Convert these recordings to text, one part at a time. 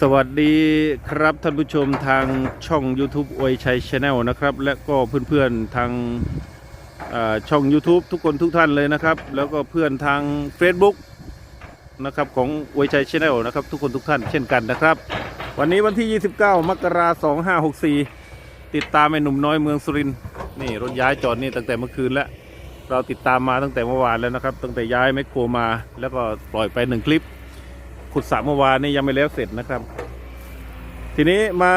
สวัสดีครับท่านผู้ชมทางช่อง YouTube อวยชัยชาแนลนะครับ และก็เพื่อนๆทางช่อง YouTube ทุกคนทุกท่านเลยนะครับ แล้วก็เพื่อนทาง Facebook นะครับของอวยชัยชาแนลนะครับทุกคนทุกท่านเช่นกันนะครับ วันนี้วันที่ 29 มกราคม2564 ติดตามไอ้หนุ่มน้อยเมืองสุรินนี่รถย้ายจอดนี่ตั้งแต่เมื่อคืนแล้ว เราติดตามมาตั้งแต่เมื่อวานแล้วนะครับ ตั้งแต่ย้ายแมคโครมาแล้วก็ปล่อยไปหนึ่งคลิป ขุดสระเมื่อวานนี่ยังไม่แล้วเสร็จนะครับ ทีนี้มา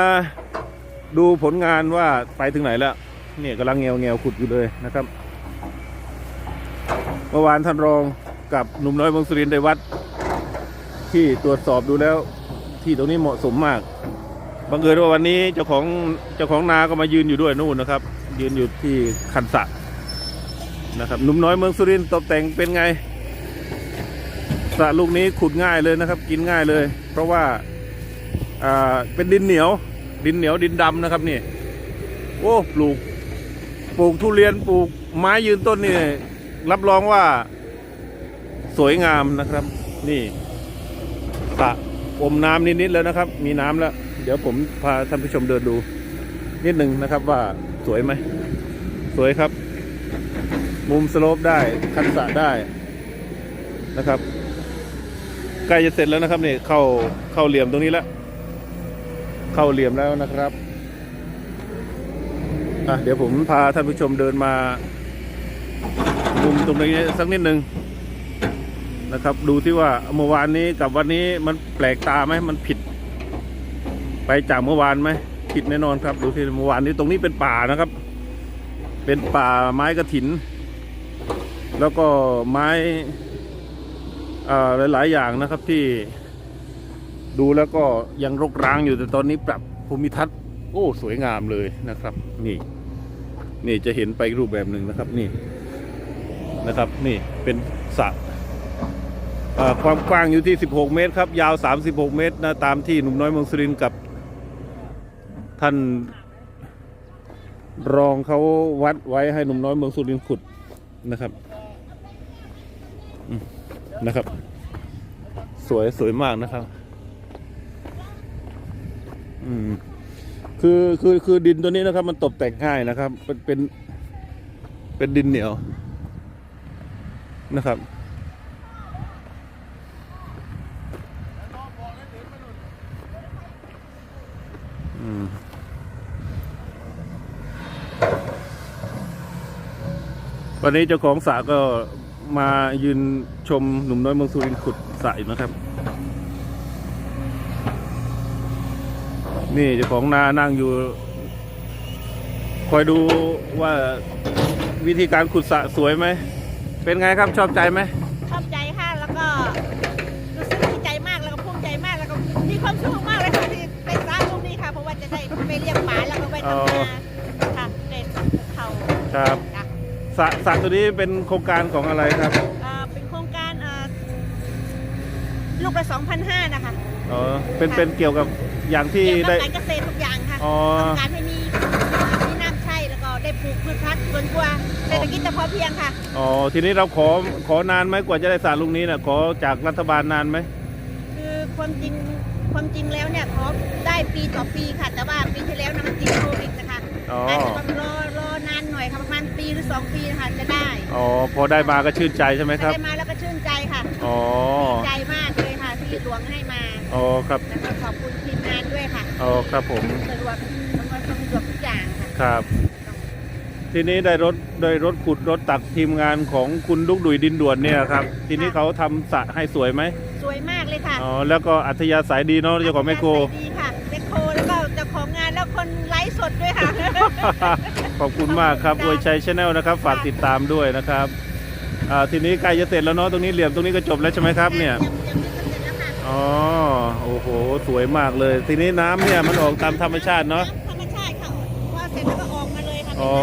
ดูผลงานว่าไปถึงไหนแล้วเนี่ยกำลังเงวเงวขุดอยู่เลยนะครับ เมื่อวานท่านรองกับหนุ่มน้อยเมืองสุรินทร์ได้วัด ที่ตรวจสอบดูแล้ว ที่ตรงนี้เหมาะสมมากบังเอิญว่าวันนี้เจ้าของเจ้าของนาก็มายืนอยู่ด้วยนู่นนะครับ ยืนอยู่ที่คันสะนะครับหนุ่มน้อยเมืองสุรินทร์ตกแต่งเป็นไง สระลูกนี้ขุดง่ายเลยนะครับ กินง่ายเลย เพราะว่าอ่าเป็นดินเหนียว ดินเหนียวดินดำนะครับนี่โอ้ปลูก ปลูกทุเรียนปลูกไม้ยืนต้นนี่รับรองว่าสวยงามนะครับ นี่สระอมน้ำนิดๆแล้วนะครับ มีน้ำแล้ว เดี๋ยวผมพาท่านผู้ชมเดินดู นิดหนึ่งนะครับว่าสวยไหม สวยครับ มุมสโลปได้คันสระได้นะครับ ใกล้จะเสร็จแล้วนะครับนี่เข้าเข้าเหลี่ยมตรงนี้แล้ว เข้าเหลี่ยมแล้วนะครับอะเดี๋ยวผมพาท่านผู้ชมเดินมามุมตรงนี้สักนิดหนึ่งนะครับ ดูที่ว่าเมื่อวานนี้กับวันนี้มันแปลกตาไหมมันผิด ไปจากเมื่อวานไหมผิดแน่นอนครับ ดูที่เมื่อวานนี้ตรงนี้เป็นป่านะครับ เป็นป่าไม้กระถิน แล้วก็ไม้ หลาย ๆ อย่างนะครับที่ดูแล้วก็ยังรกร้างอยู่แต่ตอนนี้ปรับภูมิทัศน์ โอ้ สวยงามเลยนะครับ นี่ นี่จะเห็นไปรูปแบบหนึ่งนะครับ นี่นะครับ นี่เป็นสระความกว้างอยู่ที่ 16 เมตรครับ ยาว 36 เมตรนะตามที่หนุ่มน้อยเมืองสุรินทร์กับ ท่านรองเขาวัดไว้ให้หนุ่มน้อยเมืองสุรินทร์ขุดนะครับ นะครับ สวยสวยมากนะครับ อืม คือคือคือดินตัวนี้นะครับ มันตกแต่งง่ายนะครับ เป็นเป็นเป็นดินเหนียวนะครับวันนี้เจ้าของสระก็ มายืนชมหนุ่มน้อยเมืองสุรินทร์ขุดสระอยู่นะครับ นี่เจ้าของนานั่งอยู่ คอยดูว่าวิธีการขุดสระสวยไหม เป็นไงครับชอบใจไหมชอบใจค่ะ แล้วก็รู้สึกดีใจมากแล้วก็ภูมิใจมากแล้วก็มีความสุขมากเลยค่ะที่ไปสร้างตรงนี้ค่ะ เพราะว่าจะได้ไปเลี้ยงปลาแล้วก็ไปทำนาค่ะในภูเขาครับจ้ะ สระสระตัวนี้เป็นโครงการของอะไรครับเอ่อเป็นโครงการเอ่อลูกละ2,500นะคะอ๋อเป็นเป็นเกี่ยวกับอย่างที่เกี่ยวกับได้การเกษตรทุกอย่างค่ะอ๋อ ต้องการให้มีมีน้ำใช้แล้วก็ได้ปลูกพืชพันธุ์สวนครัวเศรษฐกิจแต่พอเพียงค่ะ อ๋อทีนี้เราขอขอนานไหมกว่าจะได้สระลูกนี้นะขอจากรัฐบาลนานไหมคือความจริงความจริงแล้วเนี่ยขอได้ปีต่อปีค่ะ แต่ว่าปีที่แล้วนะมันติดโควิดนะคะอ๋ออาจจะต้องรอรอนานหน่อยค่ะ ประมาณปีหรือสองปีนะคะจะได้อ๋อพอได้มาก็ชื่นใจใช่ไหมครับ ได้มาแล้วก็ชื่นใจค่ะอ๋อดีใจมากเลยค่ะที่หลวงให้มาอ๋อครับแล้วก็ขอบคุณทีมงานด้วยค่ะอ๋อครับผมสะดวกอำนวยความสะดวกทุกอย่างค่ะครับ ทีนี้ได้รถได้รถขุดรถตักทีมงานของคุณลูกดุยดินด่วนเนี่ยครับ ทีนี้เขาทำสระให้สวยไหมสวยมากเลยค่ะอ๋อแล้วก็อัธยาศัยดีเนาะเจ้าของแมคโครดีค่ะแมคโครแล้วก็เจ้าของงานแล้วคนไลฟ์สดด้วยค่ะ ขอบคุณมากครับขอบอคุณวยค่ะชัยชาแนลนะครับ ฝากติดตามด้วยนะครับอ่าทีนี้ใกล้จะเสร็จแล้วเนาะตรงนี้เหลี่ยมตรงนี้ก็จบแล้วใช่ไหมครับเนี่ยยังยังไม่เสร็จแล้วค่ะอ๋อโอ้โหสวยมากเลย ทีนี้น้ำเนี่ยมันออกตามธรรมชาติเนาะธรรมชาติค่ะพอเสร็จแล้วก็ออกมาเลยค่ะอ๋อ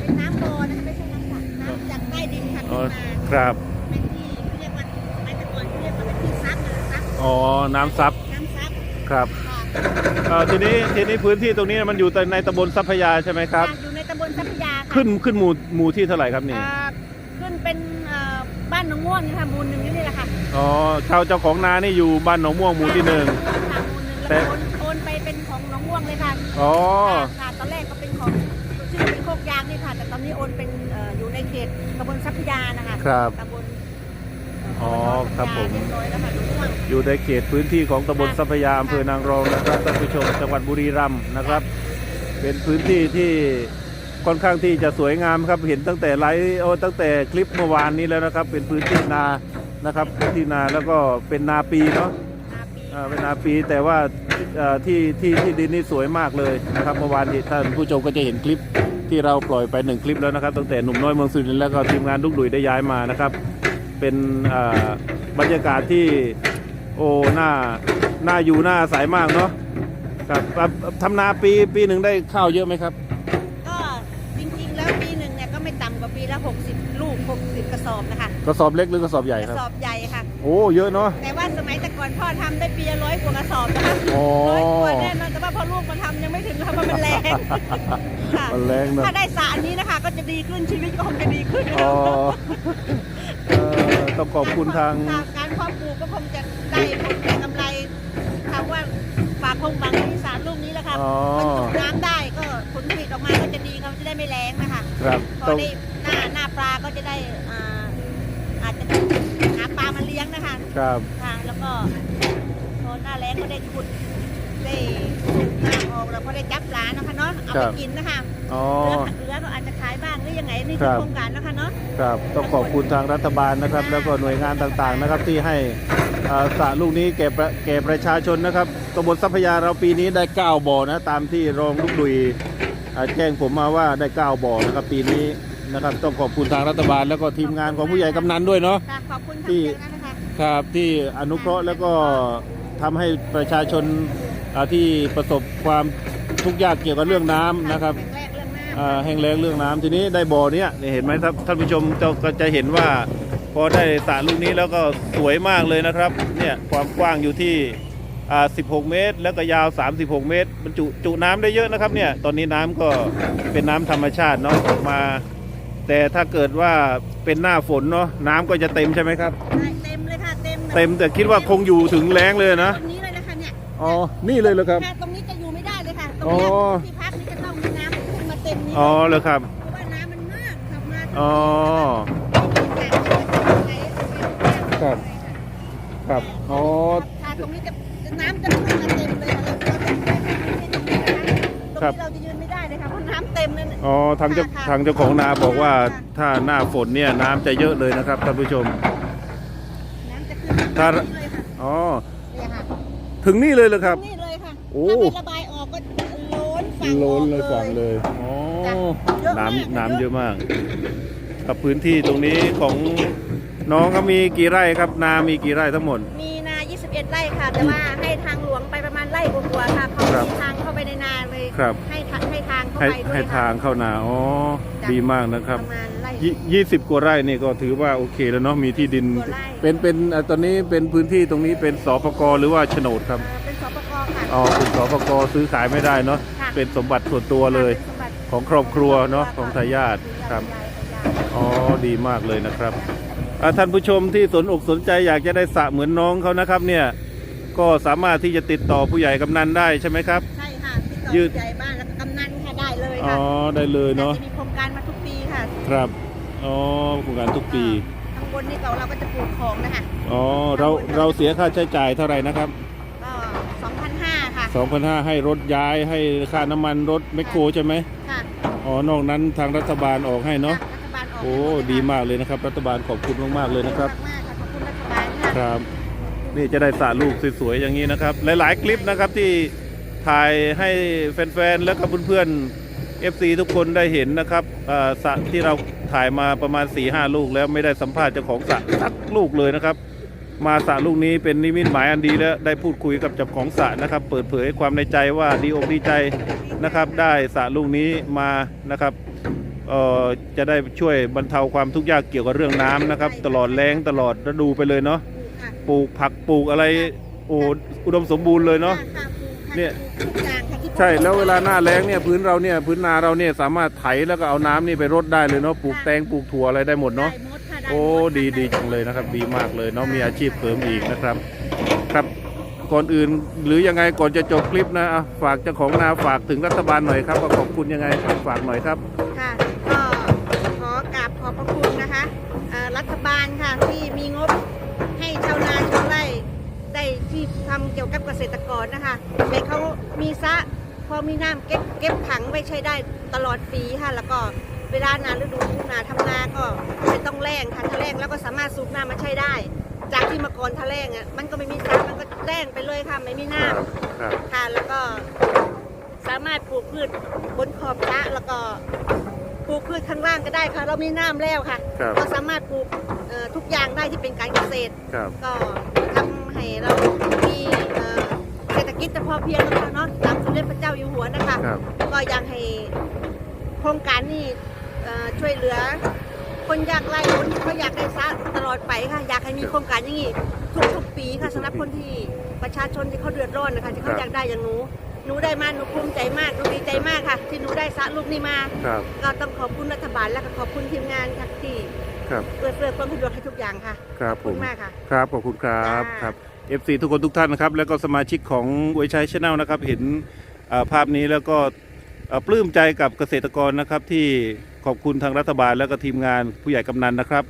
เป็นน้ำบ่อนะคะไม่ใช่น้ำสระน้ำจากใต้ดินค่ะอ๋อขึ้นมาครับเป็นที่เรียกว่าสมัยแต่ก่อนเรียกว่าเป็นที่ซับนะซับอ๋อน้ำซับน้ำซับครับค่ะเอ่อทีนี้ทีนี้พื้นที่ตรงนี้มันอยู่แต่ในตำบลทรัพยาใช่ไหมครับ ขึ้นขึ้นหมู่หมู่ที่เท่าไหร่ครับนี่ อ่าขึ้นเป็นเอ่อบ้านหนองม่วงนี่ค่ะหมูลหนึ่งนี่แหละค่ะอ๋อชาวเจ้าของนานี่อยู่บ้านหนองม่วงหมู่ที่หนึ่ง ค่ะหมูลหนึ่งแล้วแต่ก็โอนโอนไปเป็นของหนองม่วงเลยค่ะอ๋อ ค่ะตอนแรกก็เป็นของชื่อเป็นโคกยางนี่ค่ะ แต่ตอนนี้โอนเป็นเอ่ออยู่ในเขตตำบลทรัพยานะคะครับตำบลอ๋อครับผม เรียบร้อยแล้วค่ะหนองม่วง อยู่ในเขตพื้นที่ของตำบลทรัพยาอำเภอนางรองนะครับท่านผู้ชมจังหวัดบุรีรัมย์นะครับ เป็นพื้นที่ที่ ค่อนข้างที่จะสวยงามครับเห็นตั้งแต่ไลฟ์โอ้ตั้งแต่คลิปเมื่อวานนี้แล้วนะครับ เป็นพื้นที่นานะครับพื้นที่นาแล้วก็เป็นนาปีเนาะนาปีอ่าเป็นนาปีแต่ว่าเอ่อที่ที่ที่ดินนี่สวยมากเลยนะครับเมื่อวานที่ท่านผู้ชมก็จะเห็นคลิปที่เราปล่อยไปหนึ่งคลิปแล้วนะครับ ตั้งแต่หนุ่มน้อยเมืองสุรินทร์แล้วก็ทีมงานลูกดุยได้ย้ายมานะครับ เป็นอ่าบรรยากาศที่โอ้หน้าหน้าอยู่หน้าอาศัยมากเนาะครับครับทำนาปีปีหนึ่งได้ข้าวเยอะไหมครับ ก็จริงๆแล้วปีหนึ่งเนี่ยก็ไม่ต่ำกว่าปีละ 60 ลูก 60 กระสอบนะคะ กระสอบเล็กหรือกระสอบใหญ่กครัระบสอบใหญ่ค่ะ โอ้เยอะเนาะ แต่ว่าสมัยแต่ก่อนพ่อทำได้ปีละร้อยกว่ากระสอบนะคะอ๋อ ร้อยกว่าแน่นอนแต่ว่าพอลูกมาทำยังไม่ถึงค่ะเพราะมันแรงค่ะมันแรงเนอะถ้าได้สระอันนี้นะคะ ก็จะดีขึ้นชีวิตก็คงจะดีขึ้นอ๋อเอ่อต้องขอบคุณทาง การเพาะปลูกก็คงจะได้ผลได้กำไรคำว่าฝากคงบังที่สารลูกนี้แหละค่ะอ๋อ มันจุน้ำได้ก็ผลผลิตออกมาก็จะดีเขาจะได้ไม่แรงนะคะ ครับพอต้อง ได้หน้าหน้าปลาก็จะได้อ่า อาจจะหาปลามาเลี้ยงนะคะครับค่ะแล้วก็พอหน้าแรงก็ได้ขุดได้สูบน้ำออกแล้วพอได้จับปลานะคะเนาะเอาไปกินนะคะอ๋อเหลือเหลือก็อาจจะขายบ้างหรือยังไงนี่คคืรัอบโครงการนะคะเนาะ ครับต้องขอบคุณทางรัฐบาลนะครับ แล้วก็หน่วยงานต่างๆนะครับที่ให้อ่าสระลูกนี้แก่ประแก่ประชาชนนะครับตำบลทรัพยาเราปีนี้ได้9บ่อนะตามที่รองลูกดุยอ่าแจ้งผมมาว่าได้ 9บ่อนะครับปีนี้ นะครับ ต้องขอบคุณทางรัฐบาล แล้วก็ทีมงานของผู้ใหญ่กำนันด้วยเนาะ ค่ะขอบคุณทางที่ เจ้านะคะครับที่อนุเคราะห์แล้วก็ทำให้ประชาชนอ่าที่ประสบความทุกข์ยากเกี่ยวกับเรื่องน้ำนะครับแรกเรื่องน้ำอ่าแห้งแล้งเรื่องน้ำทีนี้ได้บ่อเนี้ยเนี่ยเห็นไหมครับท่านผู้ชมจะก็จะเห็นว่า พอได้สระลูกนี้แล้วก็สวยมากเลยนะครับเนี่ยความกว้างอยู่ที่อ่า16 เมตร แล้วก็ยาว 36 เมตรบรรจุจุน้ำได้เยอะนะครับเนี่ยตอนนี้น้ำก็เป็นน้ำธรรมชาติเนาะออกมา แต่ถ้าเกิดว่าเป็นหน้าฝนเนาะน้ำก็จะเต็มใช่ไหมครับได้เต็มเลยค่ะ เต็มแบบเต็มแต่คิดว่าคงอยู่ถึงแรงเลยนะตรงนี้เลยนะคะเนี่ยอ๋อนี่เลยเหรอครับ ค่ะตรงนี้จะอยู่ไม่ได้เลยค่ะ ตรงอ๋อเนี้ยที่พักนี่จะต้องมีน้ำขึ้นมาเต็มนี้อ๋อเหรอครับเพราะว่าน้ำมันมากขับมาอ๋อ ครับ ครับอ๋อค่ะตรงนี้จะน้ำจะขึ้นมาเต็มเลยค่ะเราเราจะไม่ให้ตรงนี้นะคะตรงนี้เราจะยืนไม่ได้ ต็มเลยเนี่ยอ๋อทางเจ้าค่ะทางเจ้าของนาบอกว่าค่ะถ้าหน้าฝนเนี่ยน้ำจะเยอะเลยนะครับท่านผู้ชม น้ำจะขึ้นมาถ้าตรงนี้เลยค่ะอ๋อเนี่ยค่ะถึงนี่เลยเหรอครับ นี่เลยค่ะโอ้ ถ้าไม่ระบายออกก็ล้นฝั่งล้นเลยออกฝั่งเลยอ๋อเยอะมากน้ำน้ำเยอะมาก กับพื้นที่ตรงนี้ของน้องเขามีกี่ไร่ครับ นามีกี่ไร่ทั้งหมด มีนา 21 ไร่ค่ะ แต่ว่าให้ทางหลวงไปประมาณไร่กว่าๆค่ะเขาครับมีทางเข้าไปในนาเลย ครับ ให้ทางให้ทาง เข้าให้ไปด้วยให้ค่ะทางเข้านาอ๋อจ้ะดีมากนะครับประมาณไร่ ยี่ยี่สิบกว่าไร่นี่ก็ถือว่าโอเคแล้วเนาะมีที่ดิน กว่าไร่ เป็นเป็นอ่าตอนนี้เป็นพื้นที่ตรงนี้เป็นสปกหรือว่าโฉนดครับเอ่อเป็นสปกค่ะ อ๋อเป็นสปกซื้อขายไม่ได้เนาะค่ะ เป็นสมบัติส่วนตัวเลย ป็นสมบัติของครอบครัวเนาะของทายาทครับยายยายอ๋อดีมากเลยนะครับอ่าท่านผู้ชมที่สนอกสนใจอยากจะได้สระเหมือนน้องเขานะครับเนี่ยก็สามารถที่จะติดต่อผู้ใหญ่กำนันได้ใช่ไหมครับ ใช่ค่ะติดต่อยืด ผู้ใหญ่บ้านแเลยอ๋อค่ะได้เลยเนาะจะมีโครงการมาทุกปีค่ะครับอ๋อโครงการทุกปีข้างบนนี่เราเราก็จะปลูกของนะคะอ๋อเราเราเสียค่าใช้จ่ายเท่าไหร่นะครับก็2,500ค่ะ2,500ให้รถย้ายให้ค่าน้ำมันรถแมคโครใช่ไหมค่ะอ๋อนอกนั้นทางรัฐบาลออกให้เนาะรัฐบาลออกโอ้ให้หมเลยค่ะดีมากเลยนะครับ รัฐบาลขอบคุณมากๆเลยนะครับ มากๆค่ะขอบคุณรัฐบาลค่ะ ครับนี่จะได้สระลูกสวยๆอย่างนี้นะครับ หลายๆคลิปนะครับที่ถ่ายให้แฟนๆ แล้วก็เพื่อนๆ FC ทุกคนได้เห็นนะครับอ่าสระที่เราถ่ายมาประมาณ4ีหลูกแล้วไม่ได้สัมภาษณ์เจ้าของสระสักลูกเลยนะครับ มาสระลูกนี้เป็นนิมิตหมายอันดีแล้วได้พูดคุยกับเจ้าของสระนะครับ เปิดเผยความในใจว่าดีอกดีใจนะครับ ได้สระลูกนี้มานะครับเอ่อจะได้ช่วยบรรเทาความทุกข์ยากเกี่ยวกับเรื่องน้ำนะครับ ตลอดแล้งตลอดฤดูไปเลยเนาะค่ะปลูกผักปลูกอะไรโอ้อุดมสมบูรณ์เลยเนาะค่ะปลูกค่ะเนี่ย ปลูกทุกอย่างค่ะที่ใช่แล้วเวลาหน้าแล้งเนี่ยพื้นเราเนี่ยพื้นนาเราเนี่ยสามารถไถแล้วก็เอาน้ำนี่ไปรดได้เลยเนาะปลูกแตงปลูกถั่วอะไรได้หมดเนาะ ได้หมดค่ะได้โอ้หมดีค่ะดีจังเลยนะครับ ดีมากเลยเนาะมีอาชีพเสริมอีกนะครับ ครับก่อนอื่นหรือยังไงก่อนจะจบคลิปนะอะฝากเจ้าของนาฝากถึงรัฐบาลหน่อยครับว่าขอบคุณยังไงฝากหน่อยครับ ค่ะก็ขอกราบขอบพระคุณนะคะเอ่อรัฐบาลค่ะที่มีงบให้ชาวนาชาวไร่ได้ที่ทำเกี่ยวกับเกษตรกรนะคะแต่เขามีซะพ อมีน้ำเก็บเก็บถังไว้ใช้ได้ตลอดปีค่ะ แล้วก็เวลานาฤดูนาทำนาก็ไม่ต้องแรงค่ะถ้าแรงแล้วก็สามารถสูบน้ำมาใช้ได้ จากที่เมื่อก่อนถ้าแรงอะมันก็ไม่มีซะมันก็แรงไปเลยค่ะไม่มีน้ำครับค่ะแล้วก็สามารถปลูกพืชบนขอบสระแล้วก็ปลูกพืชข้างล่างก็ได้ค่ะ เรามีน้ำแล้วค่ะ ครับ ก็สามารถปลูกเอ่อทุกอย่างได้ที่เป็นการเกษตร ครับ ก็ทำให้เรามีเอ่อเศรษฐกิจแต่พอเพียงนะคะเนาะตามสม เด็จพระเจ้าอยู่หัวนะคะ ครับ ก็อยากให้โครงการนี้เอ่อช่วยเหลือ คนอยากไร่คนที่เขาอยากได้ซะตลอดไปค่ะ อยากให้มีโครงการอย่างนี้ทุกทุกๆปีค่ะสำหรับคนที่ประชาชนที่เขาเดือดร้อนนะคะที่เขาอยากได้อย่างหนูหนูได้มาหนูภูมิใจมากหนูดีใจมากค่ะ ที่หนูได้ซะลูกนี้มา ครับ ก็ต้องขอบคุณรัฐบาลและก็ขอบคุณทีมงานค่ะที่ครับ เอื้อเฟื้อความสะดวกให้ทุกอย่างค่ะ ครับขอบผคุม ณมากค่ะ ครับ ขอบคุณครับ จ้า ครับ FC ทุกคนทุกท่านนะครับ แล้วก็สมาชิกของเวยชัยชาแนลนะครับ เห็นเอ่อภาพนี้แล้วก็เอ่อปลื้มใจกับเกษตรกรนะครับ ที่ขอบคุณทางรัฐบาลแล้วก็ทีมงานผู้ใหญ่กำนันนะครับ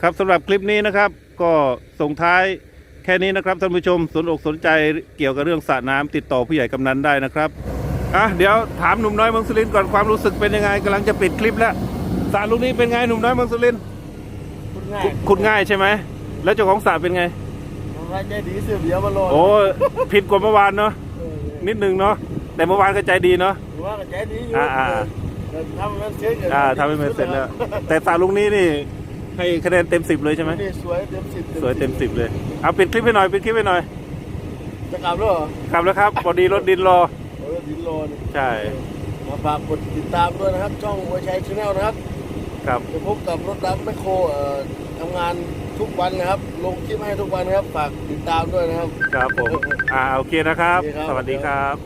ครับสำหรับคลิปนี้นะครับ ก็ส่งท้ายแค่นี้นะครับท่านผู้ชมสนอกสนใจเกี่ยวกับเรื่องสระน้ำติดต่อผู้ใหญ่กำนันได้นะครับอะเดี๋ยวถามหนุ่มน้อยเมืองสุรินทร์ก่อนความรู้สึกเป็นยังไงกำลังจะปิดคลิปแล้วสระลูกนี้เป็นไงหนุ่มน้อยเมืองสุรินทร์คุณง่ายขุดง่ายใช่ไหมแล้วเจ้าของสระเป็นไงผม ว่าใจดีเสือเบียวมาโลดโอ้ผิดกว่าเมื่อวานเนาะเออนิดนึงเนาะแต่เมื่อวานก็ใจดีเนาะถือว่าก็ใจดีอยู่อ่าอ่าแต่ทำมันเสร็จก็อ่าทำให้มันเสร็จแล้ว แต่สระลุงนี้นี่ให้คะแนนเต็มสิบเลยใช่ไหมนี่สวยเต็มสิบสวยเต็มสิบเลย เอาปิดคลิปให้หน่อยปิดคลิปให้หน่อย จะกลับแล้วเหรอครับแล้วครับพอดีรถดินรอเออดินโลนใช่มาฝากกดติดตามด้วยนะครับ ช่องวัวชัยชาแนลนะครับ ครับจะพบกับรถรับแมคโครเอ่อทำงาน ทุกวันนะครับ ลงคลิปให้ทุกวันนะครับ ฝากติดตามด้วยนะครับ ครับผม อ่า โอเคนะครับ โอเคครับ สวัสดีครับ